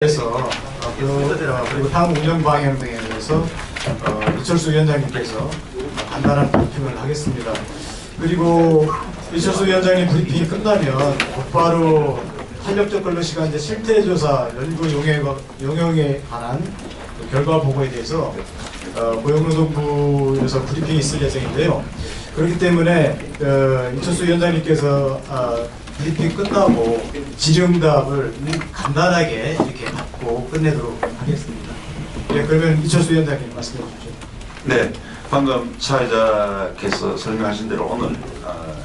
그래서 어, 그, 어, 그리고 다음 운영 방향 등에 대해서 어, 이철수 위원장님께서 간단한 브리핑을 하겠습니다. 그리고 이철수 위원장님 브리핑이 끝나면 곧바로 탄력적 근로 시간제 실태조사 연구 용역에 관한 그 결과 보고에 대해서 어, 고용노동부에서 브리핑이 있을 예정인데요. 그렇기 때문에 어, 이철수 위원장님께서 어, 브리핑 끝나고 질의응답을 간단하게 이렇게 받고 끝내도록 하겠습니다. 예, 그러면 이철수 위원장님 말씀해 주십시오. 네, 방금 사회자께서 설명하신 대로 오늘 아,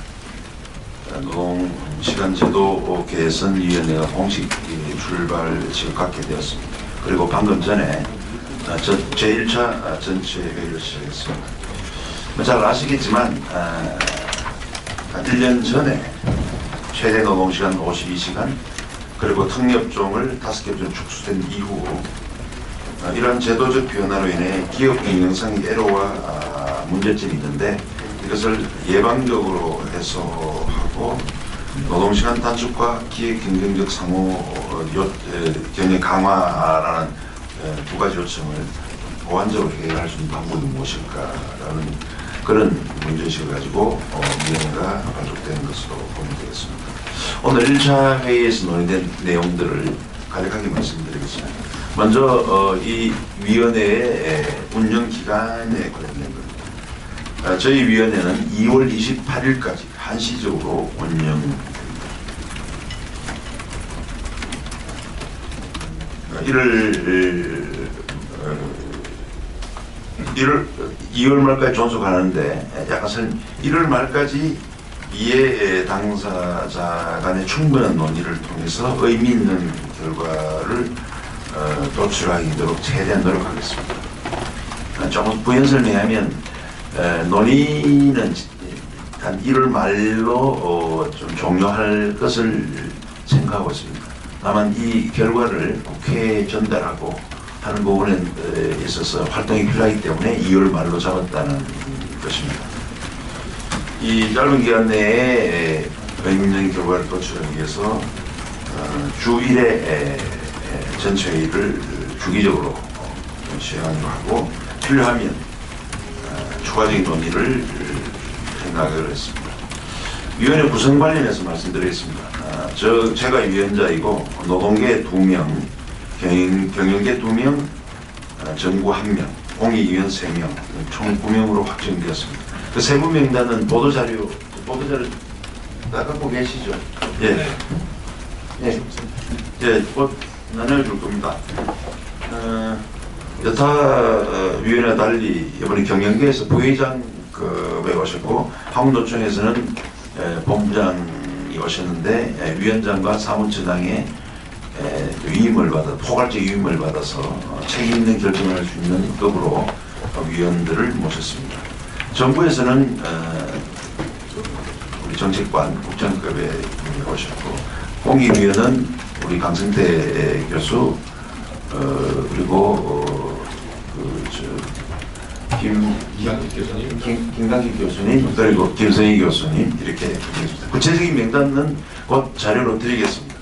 노동시간제도 개선위원회가 공식 이 출발 지금 갖게 되었습니다. 그리고 방금 전에 아, 저 제1차 전체 회의를 시작했습니다. 뭐잘 아시겠지만 아, 한 1년 전에 최대 노동시간 52시간 그리고 특례업종을 5개 좀 축소된 이후 어, 이러한 제도적 변화로 인해 기업 경영상의 애로와 아, 문제점이 있는데 이것을 예방적으로 해소하고 노동시간 단축과 기업 경쟁적 상호 어, 경영 강화라는 에, 두 가지 요청을 보완적으로 해결할 수 있는 방법이 무엇일까라는 그런 문제의식을 가지고 어, 위원회가 발족된 것으로 보면 되겠습니다. 오늘 1차 회의에서 논의된 내용들을 간략하게 말씀드리겠습니다. 먼저 어, 이 위원회의 운영 기간에 관련된 겁니다. 아, 저희 위원회는 2월 28일까지 한시적으로 운영됩니다. 어, 이를 어, 1월 2월 말까지 존속하는데 약간 설 1월 말까지 이해 당사자 간의 충분한 논의를 통해서 의미 있는 결과를 어, 도출하도록 최대한 노력하겠습니다. 어, 조금 부연 설명하면 에, 논의는 한 1월 말로 어, 좀 종료할 것을 생각하고 있습니다. 다만 이 결과를 국회에 전달하고 하는 부분에 에, 있어서 활동이 필요하기 때문에 2월 말로 잡았다는 것입니다. 이 짧은 기간 내에 의미적인 결과를 도출하기 위해서 어, 주 1회 전체 회의를 주기적으로 시행하기로 하고 필요하면 어, 추가적인 논의를 생각을 했습니다. 위원회 구성 관련해서 말씀드리겠습니다. 아, 저 제가 위원장이고 노동계 2명, 경영, 경영계 2명, 아, 정부 1명, 공익위원 3명, 총 9명으로 확정되었습니다. 그 세부 명단은 보도자료, 보도자료 다 갖고 계시죠? 예. 예. 예, 곧 나눠줄 겁니다. 어, 여타 어, 위원회 달리 이번에 경영계에서 부회장 그왜 오셨고 한국노총에서는 에, 본부장이 오셨는데 에, 위원장과 사무처장의 에, 위임을 받아 포괄적 위임을 받아서 어, 책임 있는 결정을 할 수 있는 급으로 어, 위원들을 모셨습니다. 정부에서는 어, 우리 정책관 국장급에 오셨고 공익위원은 우리 강승태 교수 어, 그리고 어, 그저 김 교수님. 김, 김강식 교수님 그리고 김성희 교수님 이렇게. 구체적인 명단은 곧 자료로 드리겠습니다.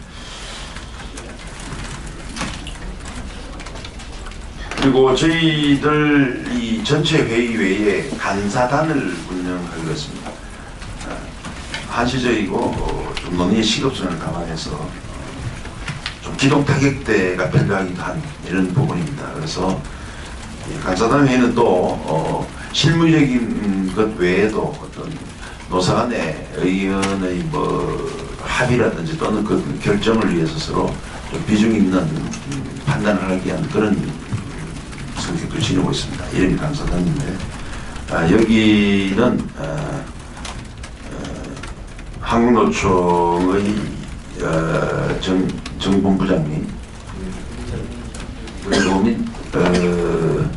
그리고 저희들 이 전체 회의 외에 간사단을 운영하기로 했습니다. 아, 한시적이고 어, 좀 논의의 시급성을 감안해서 어, 좀 기동 타격대가 필요하기도 한 이런 부분입니다. 그래서 이 간사단 회의는 또 어, 실무적인 것 외에도 어떤 노사 간의 의견의 뭐 합의라든지 또는 그 결정을 위해서 서로 좀 비중 있는 음, 판단을 하기 위한 그런 성격도 지니고 있습니다. 이름이 간사단인데 아, 여기는 아, 어, 한국노총의 어, 정, 정본부장님 그리고 민, 어,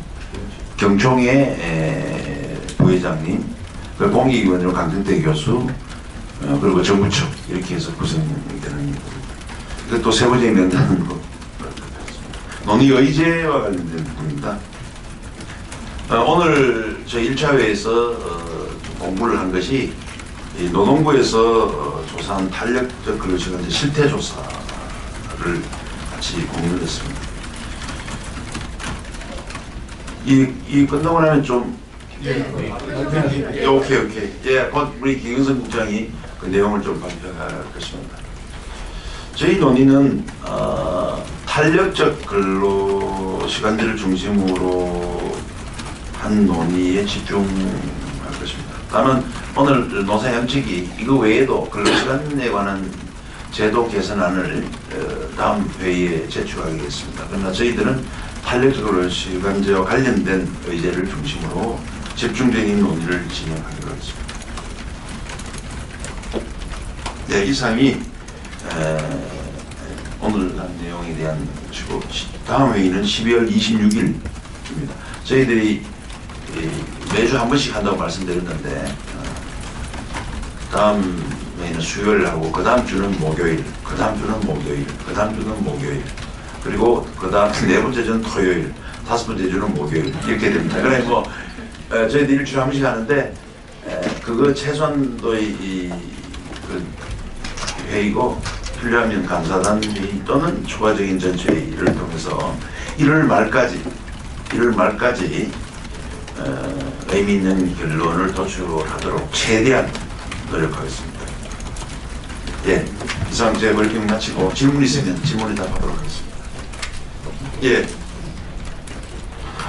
경총의 에, 부회장님, 그 공익위원으로 강승태 교수, 어, 그리고 정부 측 이렇게 해서 구성되는 그또 세부적인 명단은 뭐, 논의 의제와 관련된 부분입니다. 어, 오늘 저 1차 회에서 어, 좀 공부를 한 것이 이 노동부에서 어, 조사한 탄력적 근로시간 실태 조사를 같이 공유를 했습니다. 이, 이 끝나고 나면 좀 예. 예, 오케이 오케이 예, 곧 우리 김영선 국장이 그 내용을 좀 발표할 것입니다. 저희 논의는 어, 탄력적 근로 시간제를 중심으로 한 논의에 집중할 것입니다. 다만 오늘 노사 양측이 이거 외에도 근로시간에 관한 제도 개선안을 어, 다음 회의에 제출하겠습니다. 그러나 저희들은 탄력적 근로시간제와 관련된 의제를 중심으로 집중적인 논의를 진행하기로 했습니다. 네, 이상이 에, 오늘 한 내용에 대한 시- 다음 회의는 12월 26일입니다. 저희들이 이, 매주 한 번씩 한다고 말씀드렸는데 어, 다음 회의는 수요일 하고 그 다음 주는 목요일, 그 다음 주는 목요일, 그 다음 주는 목요일, 그리고 그 다음 네 번째 주는 토요일, 다섯 번째 주는 목요일 이렇게 됩니다. 그래 뭐 에, 저희들 일주일에 한 번씩 하는데 에, 그거 최소한도의 이, 그 회의고 필요하면 감사단 회의 또는 추가적인 전체 회의를 통해서 1월 말까지 1월 말까지 어, 의미 있는 결론을 도출하도록 최대한 노력하겠습니다. 예, 이상 제 브리핑 마치고 질문 있으면 질문에 답하도록 하겠습니다. 예,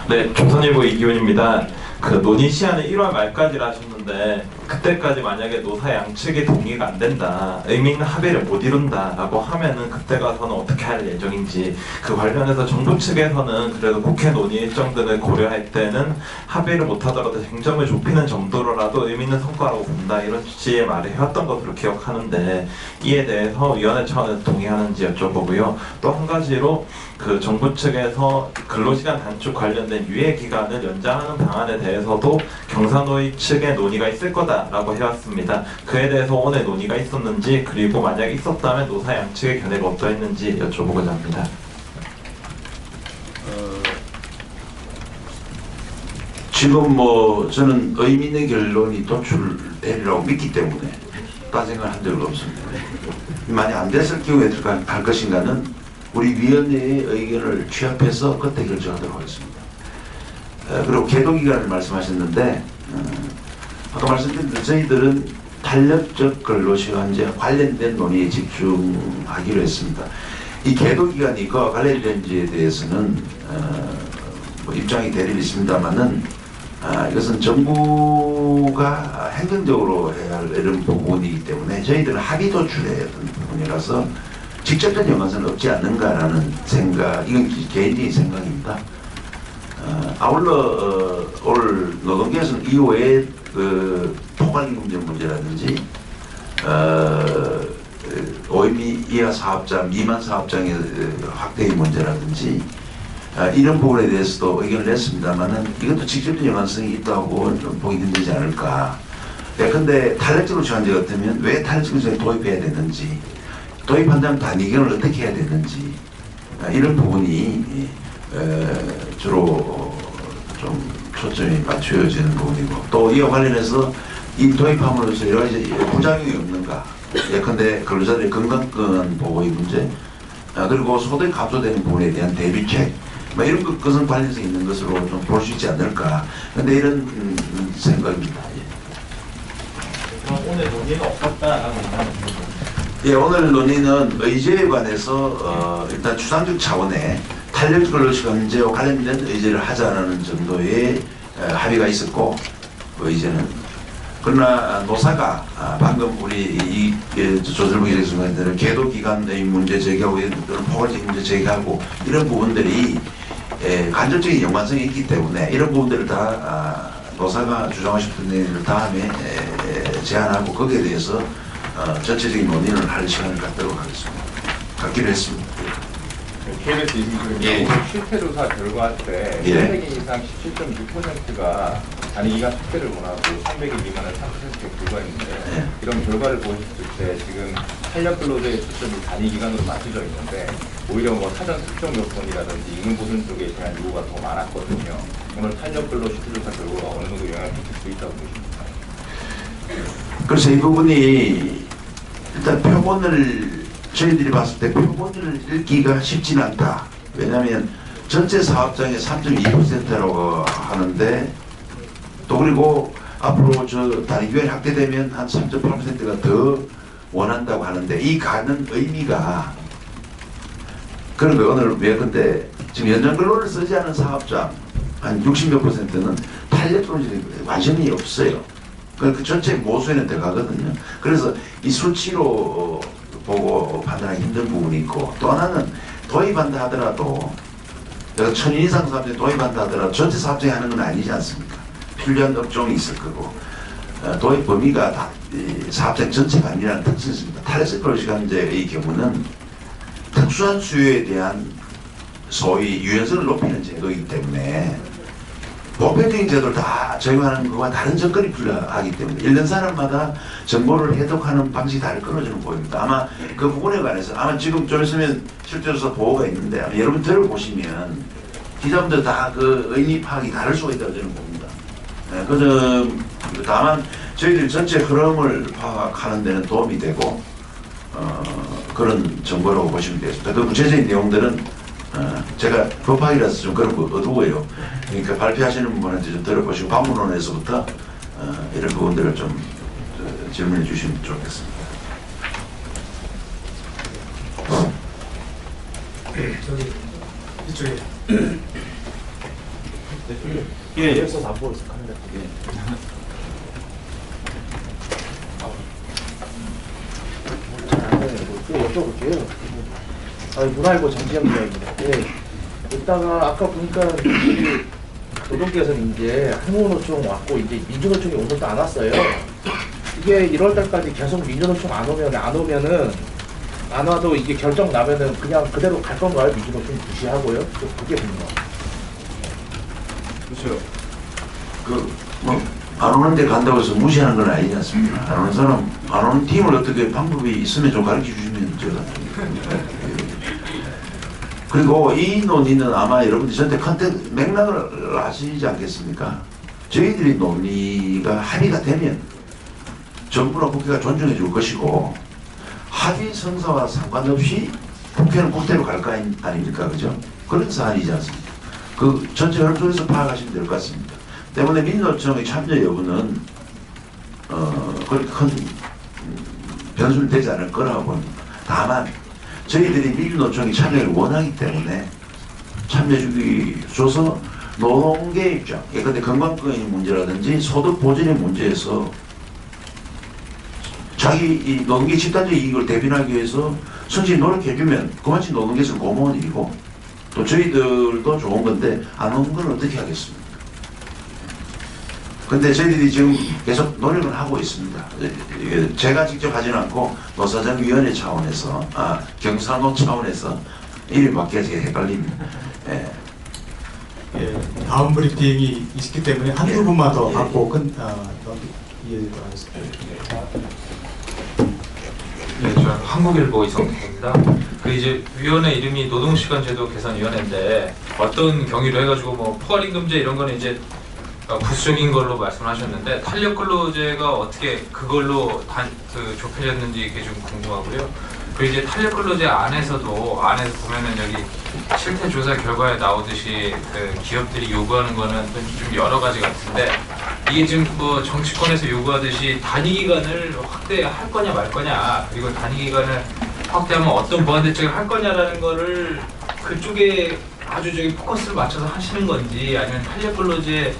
네, 조선일보 이기훈입니다. 그 논의 시한을 1월 말까지라 하셨는데 그때까지 만약에 노사 양측의 동의가 안 된다, 의미 있는 합의를 못 이룬다라고 하면은 그때 가서는 어떻게 할 예정인지 그 관련해서 정부 측에서는 그래도 국회 논의 일정들을 고려할 때는 합의를 못 하더라도 쟁점을 좁히는 정도로라도 의미 있는 성과라고 본다 이런 취지의 말을 해왔던 것으로 기억하는데 이에 대해서 위원회 차원에서 동의하는지 여쭤보고요. 또 한 가지로 그 정부 측에서 근로시간 단축 관련된 유예 기간을 연장하는 방안에 대해서도 경사노위 측의 논의가 있을 거다 라고 해왔습니다. 그에 대해서 오늘 논의가 있었는지 그리고 만약 있었다면 노사 양측의 견해가 어떠했는지 여쭤보고자 합니다. 지금 뭐 저는 의미 있는 결론이 도출되리라고 믿기 때문에 딴 생각을 한 적은 없습니다. 만약 안 됐을 경우에 할 것인가는 우리 위원회의 의견을 취합해서 그때 결정하도록 하겠습니다. 어, 그리고 계도기간을 말씀하셨는데 어, 아까 말씀드린 저희들은 탄력적 근로시간제 관련된 논의에 집중하기로 했습니다. 이 계도 기간이 그와 관련된지에 대해서는 어, 뭐 입장이 대립 있습니다만은 아, 이것은 정부가 행정적으로 해야 할 이런 부분이기 때문에 저희들은 합의 도출해야 하는 부분이라서 직접적인 연관성은 없지 않는가라는 생각, 이건 개인적인 생각입니다. 어, 아울러 어, 올 노동계에서는 이후에 그 포괄임금제 문제라든지 어, 오임이 이하 사업자, 미만 사업장의 어, 확대의 문제라든지 아, 이런 부분에 대해서도 의견을 냈습니다만은 이것도 직접적인 연관성이 있다고 좀 보기 힘들지 않을까. 예컨대 탄력적으로 시간제 같으면 왜 탄력적으로 도입해야 되는지, 도입한다면 단위견을 어떻게 해야 되는지, 아, 이런 부분이 에, 주로 좀 초점이 맞춰지는 부분이고 또 이와 관련해서 이 도입함으로써 여러 가지 부작용이 없는가. 예컨대 근로자들의 건강권 보호의 문제, 아, 그리고 소득 감소되는 부분에 대한 대비책, 뭐 이런 것, 것은 관련성 있는 것으로 좀 볼 수 있지 않을까. 근데 이런 음, 음, 생각입니다. 예. 오늘 논의가 없었다라고. 예, 오늘 논의는 의제에 관해서 어, 일단 추상적 차원의 탄력 근로시간제와 관련된 의제를 하자는 정도의 에, 합의가 있었고 그 의제는 그러나 노사가 아, 방금 우리 기자께서 말한 대로 계도 기간의 문제 제기하고 이런 포괄적인 문제 제기하고 이런 부분들이 에, 간접적인 연관성이 있기 때문에 이런 부분들을 다 아, 노사가 주장하고 싶은 내용을 다음에 제안하고 거기에 대해서 어, 전체적인 논의를 할 시간을 갖도록 하겠습니다. 갖기로 했습니다. KBS 이기훈 예. 실태조사 결과 때 예. 300인 이상 17.6%가 단위기간 숙제를 원하고 300인 미만은 3%에 불과했는데 예. 이런 결과를 보셨을 때 지금 탄력 근로자의 초점이 단위기간으로 맞춰져 있는데 오히려 뭐 사전 특정 요건이라든지 임금 보존 쪽에 대한 요구가 더 많았거든요. 오늘 탄력 근로 실태조사 결과가 어느 정도 영향을 미칠 수 있다고 보십니까? 그래서 이 부분이 일단 표본을 저희들이 봤을 때 표본을 읽기가 쉽지는 않다. 왜냐하면 전체 사업장의 3.2%라고 하는데 또 그리고 앞으로 저 단위교회 확대되면 한 3.8%가 더 원한다고 하는데 이 가는 의미가 그런 거 오늘 왜 근데 지금 연장 근로를 쓰지 않은 사업장 한 60몇 퍼센트는 탄력 또는 관심이 없어요. 그, 그 전체 모수에는 들어가거든요. 그래서 이 수치로 어, 보고 판단하기 힘든 부분이 있고 또 하나는 도입한다 하더라도 내가 천인 이상 사업장에 도입한다 하더라도 전체 사업장에 하는 건 아니지 않습니까? 필요한 업종이 있을 거고 어, 도입 범위가 다 이, 사업장 전체가 아니라는 특징이 있습니다. 탈레스 클로시간제의 경우는 특수한 수요에 대한 소위 유연성을 높이는 제도이기 때문에 보편적인 제도를 다 적용하는 것과 다른 정권이 필요하기 때문에 있는 사람마다 정보를 해독하는 방식이 다를 저는 보입니다. 아마 그 부분에 관해서 아마 지금 좀 있으면 실제로서 보고가 있는데 여러분 들어보시면 기자분들 다 그 의미 파악이 다를 수가 있다고 저는 봅니다. 네, 그점 다만 저희들 전체 흐름을 파악하는 데는 도움이 되고 어, 그런 정보라고 보시면 되겠습니다. 그 구체적인 내용들은 어, 제가 법학이라서 좀 그런 거 어두워요. 그러니까 발표하시는 분한테 좀 들어보시고 방문원에서부터 어, 이런 부분들을 좀 어, 질문해 주시면 좋겠습니다. 저기 이쪽에 예, 여기서 안 보고 있어 카메라. 예. 여쭤볼게요. 아, 문화일보 정지영 기자입니다. 예. 이따가 아까 보니까 노동계에서는 이제 항공노총 왔고 이제 민주노총이 오늘도 안 왔어요. 이게 1월 달까지 계속 민주노총 안 오면 안 오면은 안 와도 이게 결정 나면은 그냥 그대로 갈 건가요? 민주노총 무시하고요? 또 그게 궁금합니다. 그렇죠. 그 뭐 안 오는데 간다고 해서 무시하는 건 아니지 않습니까? 안 오는 사람 안 오는 팀을 어떻게 방법이 있으면 좀 가르쳐 주시면 제가 좀 그리고 이 논의는 아마 여러분들이 저한테 컨텐츠 맥락을 아시지 않겠습니까? 저희들이 논의가 합의가 되면 정부나 국회가 존중해 줄 것이고 합의 성사와 상관없이 국회는 국대로 갈 거 아닙니까? 그죠? 그런 사안이지 않습니까? 그 전체 속에서 파악하시면 될 것 같습니다. 때문에 민노총의 참여 여부는 어, 그렇게 큰 음, 변수는 되지 않을 거라고 봅니다. 다만 저희들이 민주노총이 참여를 원하기 때문에 참여주기 줘서 노동계 입장, 예컨대 건강권의 문제라든지 소득 보전의 문제에서 자기 이 노동계 집단적 이익을 대변하기 위해서 성실히 노력해주면 그만치 노동계에서 고마운 일이고 또 저희들도 좋은 건데 안 오는 건 어떻게 하겠습니까? 근데 저희들이 지금 계속 노력을 하고 있습니다. 제가 직접 하지는 않고 노사장위원회 차원에서 아 경상도 차원에서 이름이 바뀌어서 헷갈립니다. 예. 예, 다음 브리핑이 있기 때문에 한두 예. 분만 더 예. 받고 큰 어, 이해하도록 하겠습니다. 네, 저 한국일보 이성택입니다. 그 이제 위원회 이름이 노동시간제도 개선위원회인데 어떤 경위로 해가지고 뭐 포괄임금제 이런 거는 이제 어, 부수적인 걸로 말씀하셨는데 탄력 근로제가 어떻게 그걸로 단, 그 좁혀졌는지 이게 좀 궁금하고요. 그리고 이제 탄력 근로제 안에서도 안에서 보면은 여기 실태 조사 결과에 나오듯이 그 기업들이 요구하는 거는 좀 여러 가지 같은데 이게 지금 뭐 정치권에서 요구하듯이 단위 기간을 확대할 거냐 말 거냐 그리고 단위 기간을 확대하면 어떤 보완 대책을 할 거냐라는 거를 그쪽에 아주 저기 포커스를 맞춰서 하시는 건지 아니면 탄력 근로제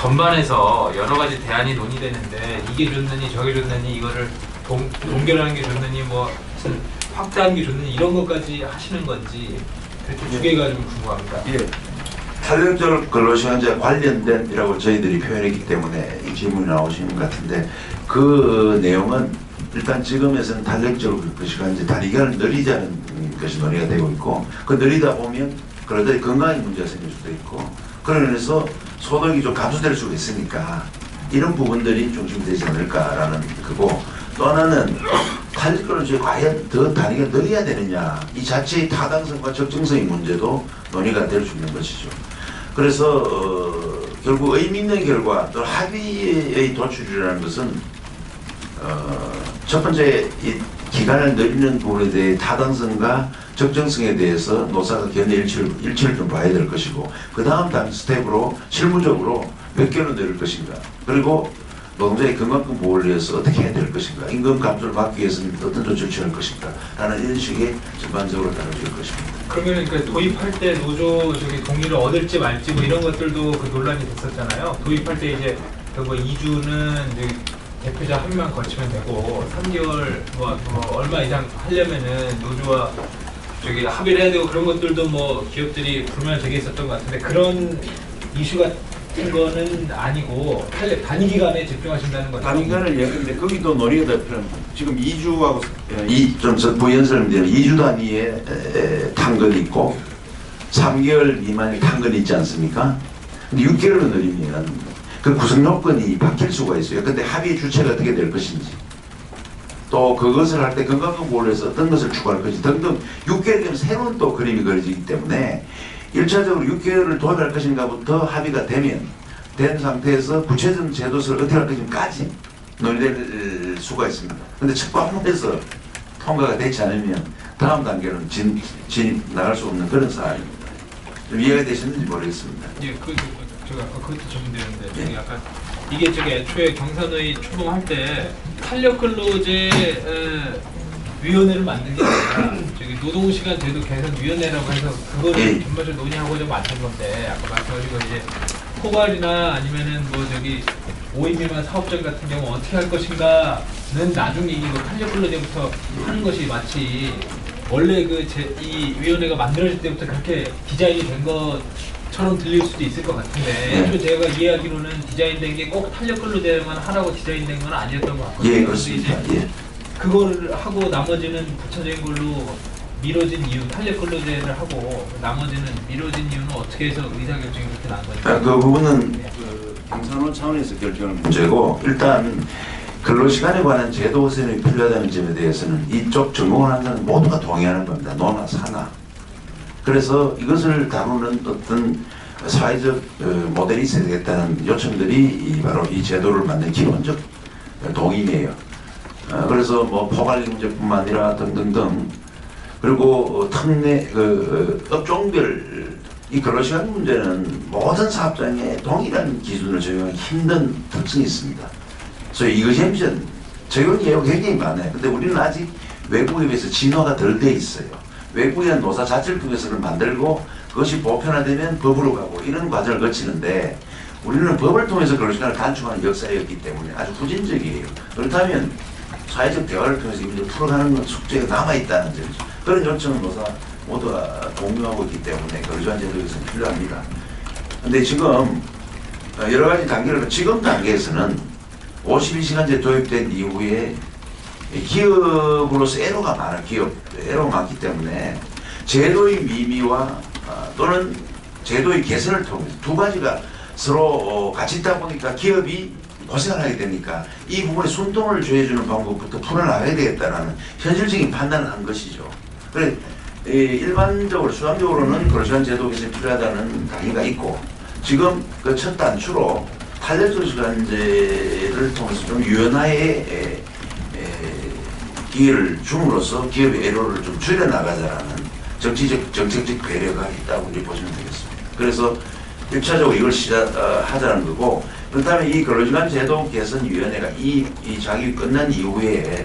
전반에서 여러 가지 대안이 논의되는데 이게 좋느니 저게 좋느니 이거를 동, 동결하는 게 좋느니 뭐 확대하는 게 좋느니 이런 것까지 하시는 건지 그렇게 두 개가 좀 궁금합니다. 예. 탄력적 근로시간제 관련된이라고 저희들이 표현했기 때문에 이 질문이 나오시는 것 같은데 그 내용은 일단 지금에서는 탄력적 근로시간제 단위기간을 늘리자는 것이 논의가 되고 있고 그 늘리다 보면 그러더니 건강에 문제가 생길 수도 있고 그러면서 소득이 좀 감소될 수가 있으니까 이런 부분들이 중심되지 않을까라는 그거 또 하나는 탄력근로 제 과연 더 단위가 늘려야 되느냐 이 자체의 타당성과 적정성의 문제도 논의가 될 수 있는 것이죠. 그래서 어, 결국 의미 있는 결과 또 합의의 도출이라는 것은 어, 첫 번째 이 기간을 늘리는 부분에 대해 타당성과 적정성에 대해서 노사가 견해 일치를, 일치를 좀 봐야 될 것이고 그 다음 단 스텝으로 실무적으로 몇 개로 늘릴 것인가 그리고 노동자의 건강권 보호를 위해서 어떻게 해야 될 것인가 임금 감소를 막기 위해서는 어떤 조치를 취할 것인가 라는 이런 식의 전반적으로 다뤄질 것입니다. 그러면 그 도입할 때 노조 저기 동의를 얻을지 말지 뭐 이런 것들도 그 논란이 됐었잖아요. 도입할 때 이제 그뭐 2주는 이제 대표자 한명 거치면 되고 3개월 뭐, 뭐 얼마 이상 하려면은 노조와 저기 합의를 해야 되고 그런 것들도 뭐 기업들이 불만을 제기했었던 것 같은데 그런 이슈 같은 거는 아니고 탄력 단위 기간에 집중하신다는 거죠. 단기간을 얘기했는데 거기도 논의가 필요한 지금 2주하고 이좀 부연설문제는 2주 단위의 에, 탄건이 있고 3개월 미만의 탄건이 있지 않습니까? 근데 6개월로 늘리면 그 구성 요건이 바뀔 수가 있어요. 근데 합의 주체가 어떻게 될 것인지 또 그것을 할 때 건강권 보호를 해서 어떤 것을 추구할 것인지 등등 6개월이면 새로운 또 그림이 그려지기 때문에 1차적으로 6개월을 도입할 것인가부터 합의가 되면 된 상태에서 구체적인 제도서를 어떻게 할 것인가까지 논의될 수가 있습니다. 근데 첫 방문에서 통과가 되지 않으면 다음 단계는 진, 진입 나갈 수 없는 그런 사안입니다. 좀 이해가 되셨는지 모르겠습니다. 예, 그, 그, 제가 아까 그것도 예. 저기 약간 이게 저기 애초에 경산의 출범할 때 탄력 근로제 에, 위원회를 만든 게 아니라 저기 노동시간 제도 개선 위원회라고 해서 그거를 예. 전반적으로 논의하고자 만든 건데 아까 말씀하신 거 이제 포괄이나 아니면은 뭐 저기 5인 미만 사업장 같은 경우 어떻게 할 것인가는 나중 얘기고 탄력 근로제부터 하는 것이 마치 원래 그 이 위원회가 만들어질 때부터 그렇게 디자인이 된것 처럼 들릴 수도 있을 것 같은데 네. 애초에 제가 이해하기로는 디자인된 게 꼭 탄력 근로제만 하라고 디자인된 건 아니었던 것 같거든요. 예, 그렇습니다. 예. 그거를 하고 나머지는 부차적인 걸로 미뤄진 이유, 탄력 근로제를 하고 나머지는 미뤄진 이유는 어떻게 해서 의사결정이 그렇게 난 거죠? 아, 그 부분은 그 경산원 차원에서 결정한 문제고 일단 근로시간에 관한 제도 개선이 필요하다는 점에 대해서는 이쪽 전공을 모두가 동의하는 겁니다. 노나 사나. 그래서 이것을 다루는 어떤 사회적 어, 모델이 있어야 되겠다는 요청들이 이 바로 이 제도를 만든 기본적 동의이에요. 어, 그래서 뭐 포괄 문제뿐만 아니라 등등등 그리고 어, 특례 그 어, 업종별 이 근로시간 문제는 모든 사업장에 동일한 기준을 적용하기 힘든 특성이 있습니다. 소위 이거잼션 적용 예우가 굉장히 많아요. 근데 우리는 아직 외국에 비해서 진화가 덜 돼 있어요. 외국의 노사 자체를 통해서는 만들고 그것이 보편화되면 법으로 가고 이런 과정을 거치는데 우리는 법을 통해서 근로시간을 단축하는 역사였기 때문에 아주 후진적이에요. 그렇다면 사회적 대화를 통해서 이 문제를 풀어가는 건 숙제가 남아있다는 점이죠. 그런 요청은 노사 모두가 공유하고 있기 때문에 근로시간 제도에서 필요합니다. 근데 지금 어, 여러 가지 단계를 지금 단계에서는 52시간제 도입된 이후에 기업으로서 애로가 많아 기업 애로가 많기 때문에 제도의 미미와 어, 또는 제도의 개선을 통해서 두 가지가 서로 어, 같이 있다 보니까 기업이 고생을 하게 되니까 이 부분에 순통을 조해주는 방법부터 풀어나가야 되겠다라는 현실적인 판단을 한 것이죠. 그래 이 일반적으로 수학적으로는 그로시한 제도 개선이 필요하다는 강의가 있고 지금 그 첫 단추로 탄력적 시간제를 통해서 좀 유연하게 에, 에, 기회를 줌으로써 기업의 애로를 좀 줄여나가자라는 정치적, 정책적 배려가 있다고 이렇게 보시면 되겠습니다. 그래서 1차적으로 이걸 시작하자는 거고, 그 다음에 이 근로시간 제도 개선위원회가 이, 이 작업이 끝난 이후에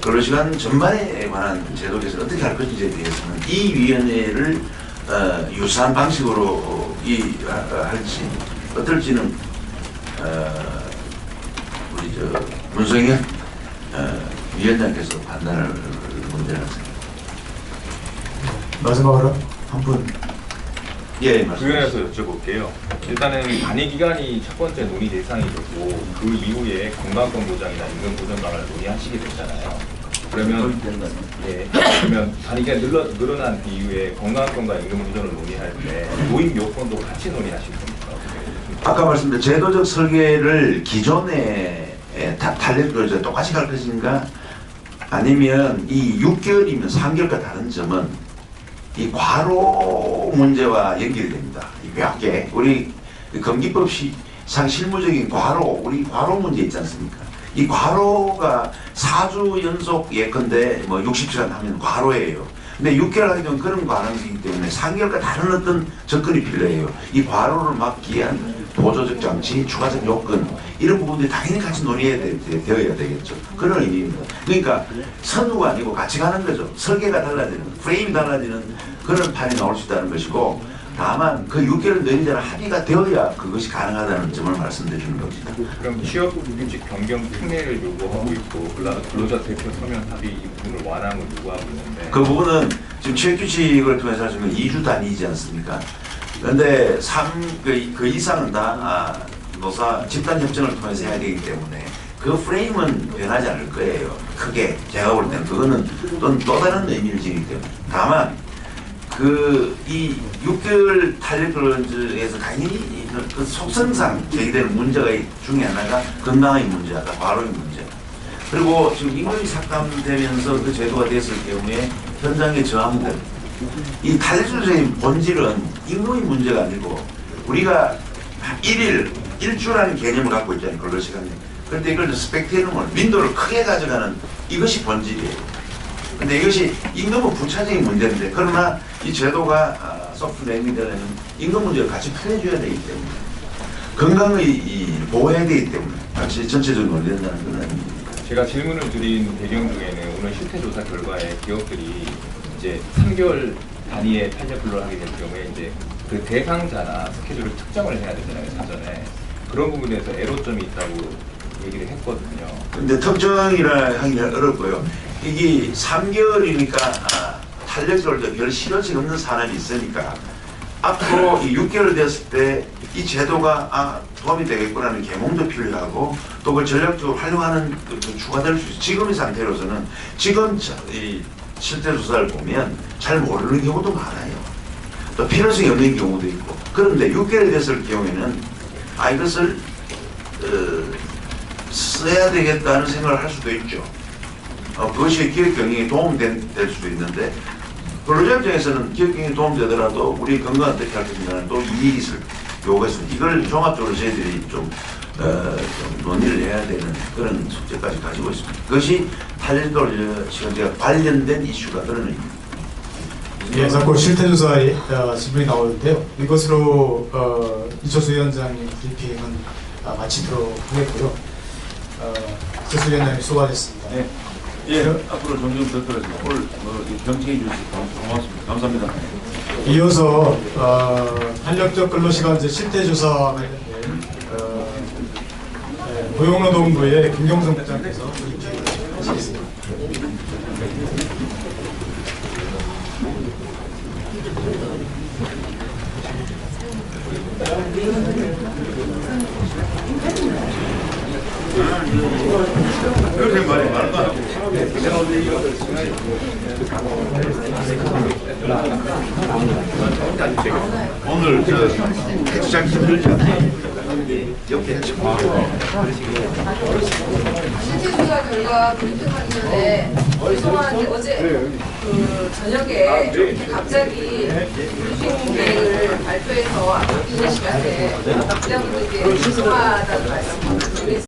근로시간 전반에 관한 제도 개선을 어떻게 할 것인지에 대해서는 이 위원회를 어, 유사한 방식으로 이, 아, 할지, 어떨지는 어, 우리 저 문성현 어, 위원장께서 판단할 문제라고 생각합니다. 마지막으로 한 분. 예, 말씀. 주변에서 여쭤볼게요. 일단은 단위 기간이 첫 번째 논의 대상이 되고 그 이후에 건강권 보장이나 임금 보장만을 논의하시게 됐잖아요. 그러면 예, 그러면 단위 기간 늘어, 늘어난 이후에 건강권과 임금 보장을 논의할 때 노임 요건도 같이 논의하실 겁니까? 아까 말씀드린 제도적 설계를 기존에 달려들어 똑같이 갈 것인가 아니면 이 6개월이면 3개월과 다른 점은 이 과로 문제와 연결됩니다. 이 명확하게 우리 그 검기법 시- 상 실무적인 과로 우리 과로 문제 있지 않습니까? 이 과로가 4주 연속 예컨대 뭐 60시간 하면 과로예요. 근데 6개월 하게 되면 그런 과정이기 때문에 3개월과 다른 어떤 접근이 필요해요. 이 과로를 막기 위한 보조적 장치, 추가적 요건 이런 부분들이 당연히 같이 논의해야 되, 되, 되어야 되겠죠. 그런 의미입니다. 그러니까 선두가 아니고 같이 가는 거죠. 설계가 달라지는, 프레임이 달라지는 그런 판이 나올 수 있다는 것이고 다만 그 6개월 내리자는 합의가 되어야 그것이 가능하다는 점을 말씀드리는 겁니다. 그럼 취업 규칙 변경 특례를 요구하고 있고 근로- 근로자 대표 서면 합의 이 부분을 완화를 요구하고 있는데 그 부분은 지금 취획규칙을 통해서 하시면 2주 단위이지 않습니까? 그런데 3, 그, 그 이상은 다 아, 노사 집단 협정을 통해서 해야 되기 때문에 그 프레임은 변하지 않을 거예요. 크게 제가 볼 때는 그거는 또, 또 다른 의미를 지니기 때문에 다만 그 이 6개월 탄력 근로제에서 당연히 이- 그, 그 속성상 제기되는 문제가 이 중에 하나가 건강의 문제다, 과로의 문제. 그리고 지금 임금이 삭감되면서 그 제도가 됐을 경우에 현장의 저항들 이 탈출적인 본질은 임금의 문제가 아니고 우리가 일일 일주라는 개념을 갖고 있잖아요 근로 시간에 그런데 이걸 스펙트럼을 윈도를 크게 가져가는 이것이 본질이에요. 근데 이것이 임금은 부차적인 문제인데 그러나 이 제도가 아, 소프트 랜딩되려면 임금 문제를 같이 풀어줘야 되기 때문에. 건강의 이 보호해야 되기 때문에 같이 전체적으로 논의된다는 그런 의미입니다. 제가 질문을 드린 배경 중에는 오늘 실태조사 결과에 기업들이 이제 3개월 단위의 탄력 근로를 하게 될 경우에 이제 그 대상자나 스케줄을 특정을 해야 되잖아요 사전에 그런 부분에서 애로점이 있다고 얘기를 했거든요. 근데 특정이라 하기는 어렵고요. 이게 3개월이니까 아, 탄력적으로 별 실효性없는 사람이 있으니까 앞으로 이 6개월 됐을 때 이 제도가 아, 도움이 되겠구나는 개몽도 필요하고 또 그걸 전략적으로 활용하는 그, 그 추가될 수 있어요. 지금의 상태로서는 지금 자- 이 실태 조사를 보면 잘 모르는 경우도 많아요. 또 필요성이 없는 경우도 있고 그런데 6개월 됐을 경우에는 아 이것을 어, 써야 되겠다는 생각을 할 수도 있죠. 어, 그것이 기업 경영에 도움될 수도 있는데 근로자 입장에서는 기업 경영에 도움되더라도 우리 건강 어떻게 할 것인가는 또 이익이 있을 요구했습니다. 이걸 종합적으로 저희들이 좀, 어, 좀 논의를 해야 되는 그런 숙제까지 가지고 있습니다. 그것이 탄력도 시간제가 관련된 이슈가 그런 의미입니다. 예, 자꾸 실태조사에 어, 질문이 나오는데요. 이것으로 어, 이철수 위원장님 브리핑은 아, 마치도록 하겠고요. 어, 이철수 위원장님 수고하셨습니다. 네. 예, 앞으로 점점 더 떨어져 오늘 뭐, 경청해 주셔서 고맙습니다. 감사합니다. 이어서 어, 탄력적 근로시간제 실태조사 관련된 어, 예, 고용노동부의 김경성 부장께서 브리핑을 하시겠습니다. Thank you. 오늘 저 시장 힘들지 옆에 실질조사 결과 브리핑하기 전에 죄송한데 어제 그 저녁에 갑자기 브리핑 계획을 발표해서 앞두는 시간에 부장님들께 죄송하다는 말씀.